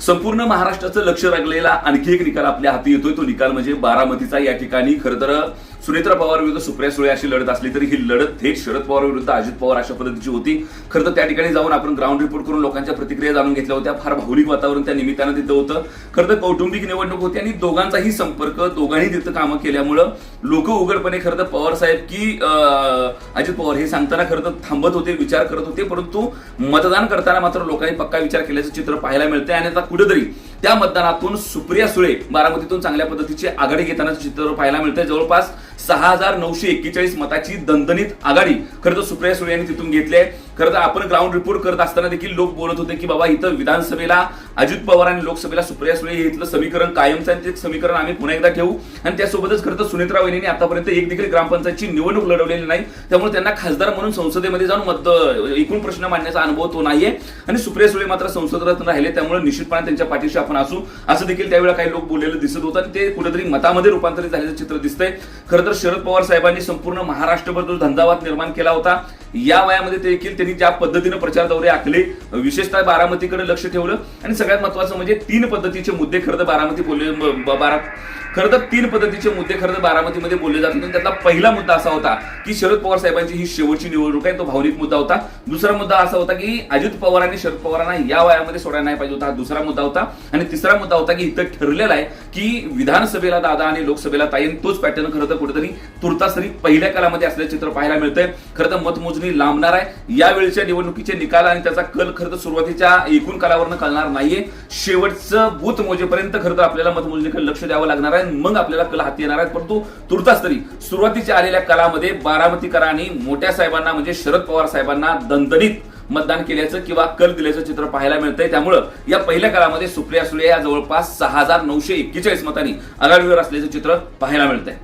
संपूर्ण महाराष्ट्राचं लक्ष लागलेला आणखी एक निकाल आपल्या हाती येतोय. तो निकाल म्हणजे बारामतीचा. या ठिकाणी खरं तर सुनेत्रा पवार विरुद्ध सुप्रिया सुळे अशी लढत असली तरी ही लढत थेट शरद पवार विरुद्ध अजित पवार अशा पद्धतीची होती. खरं तर त्या ठिकाणी जाऊन आपण ग्राउंड रिपोर्ट करून लोकांच्या प्रतिक्रिया जाणून घेतल्या होत्या. फार भावनिक वातावरण त्या निमित्तानं तिथं होतं. खरं तर कौटुंबिक निवडणूक होती आणि दोघांचाही संपर्क दोघांनी तिथं कामं केल्यामुळं लोक उघडपणे खरं तर पवार साहेब की अजित पवार हे सांगताना खरं तर थांबत होते विचार करत होते. परंतु मतदान करताना मात्र लोकांनी पक्का विचार केल्याचं चित्र पाहायला मिळतंय आणि आता कुठेतरी त्या मतदानातून सुप्रिया सुळे बारामतीतून चांगल्या पद्धतीची आघाडी घेतानाचं चित्र पाहायला मिळतंय. जवळपास सहा हजार नऊशे एक्केचाळीस मताची दणदणीत आघाडी. खरं तर सुप्रिया सुळे यांनी तिथून घेतली आहे. खरं तर आपण ग्राउंड रिपोर्ट करत असताना देखील लोक बोलत होते की बाबा इथं विधानसभेला अजित पवार आणि लोकसभेला सुप्रिया सुळे हे इथलं समीकरण कायमचं आहे ते समीकरण आम्ही पुन्हा एकदा ठेवू आणि त्यासोबतच खरं तर सुनेत्रा वहिनी आतापर्यंत एक देखील ग्रामपंचायतची निवडणूक लढवलेली नाही. त्यामुळे त्यांना खासदार म्हणून संसदेमध्ये जाऊन मत एकूण प्रश्न मांडण्याचा अनुभव तो नाहीये. आणि सुप्रिया सुळे मात्र संसदरत्न राहिले त्यामुळे निश्चितपणे त्यांच्या पाठीशी आपण असू. असं देखील त्यावेळेला काही लोक बोललेलं दिसत होतं आणि ते कुठेतरी मतामध्ये रूपांतरित झाल्याचं चित्र दिसतंय. खरं तर शरद पवार साहेबांनी संपूर्ण महाराष्ट्रभर जो धंदावाद निर्माण केला होता. या वयामध्ये देखील त्यांनी ज्या पद्धतीनं प्रचार दौरे आखले विशेषतः बारामतीकडे लक्ष ठेवलं आणि सगळ्यात महत्वाचं म्हणजे तीन पद्धतीचे मुद्दे खरं तर बारामती बोलले बारा खरं तर तीन पद्धतीचे मुद्दे खरं तर बारामतीमध्ये बोलले जात होते. त्यातला पहिला मुद्दा असा होता की शरद पवार साहेबांची ही शेवटची निवडणूक आहे तो भावनिक मुद्दा होता. दुसरा मुद्दा असा होता की अजित पवारांनी शरद पवारांना या वयामध्ये सोडायला नाही पाहिजे होता हा दुसरा मुद्दा होता. आणि तिसरा मुद्दा होता की इथं ठरलेला आहे की विधानसभेला दादा आणि लोकसभेला ताईन तोच पॅटर्न खरं तर कुठेतरी तुर्तास तरी पहिल्या कालामध्ये असल्याचं चित्र पाहायला मिळतंय. खरं तर मतमोजणी लांबणार आहे. यावेळच्या निवडणुकीचे निकाल आणि त्याचा कल खरं तर सुरुवातीच्या एकूण कालावरनं कळणार नाहीये. शेवटचं बूथ मोजेपर्यंत खरं तर आपल्याला मतमोजणीकडे लक्ष द्यावं लागणार आहे. मग आपल्याला कल हाती येणार आहे परंतु तुर्तास तरी सुरुवातीच्या आलेल्या कालामध्ये बारामतीकरांनी मोठ्या साहेबांना म्हणजे शरद पवार साहेबांना दणदणीत मतदान केल्याचं किंवा कल दिल्याचं चित्र पाहायला मिळतंय. त्यामुळं या पहिल्या काळामध्ये सुप्रिया सुळे या जवळपास सहा हजार नऊशे एक्केचाळीस मतांनी आघाडीवर असल्याचं चित्र पाहायला मिळतंय.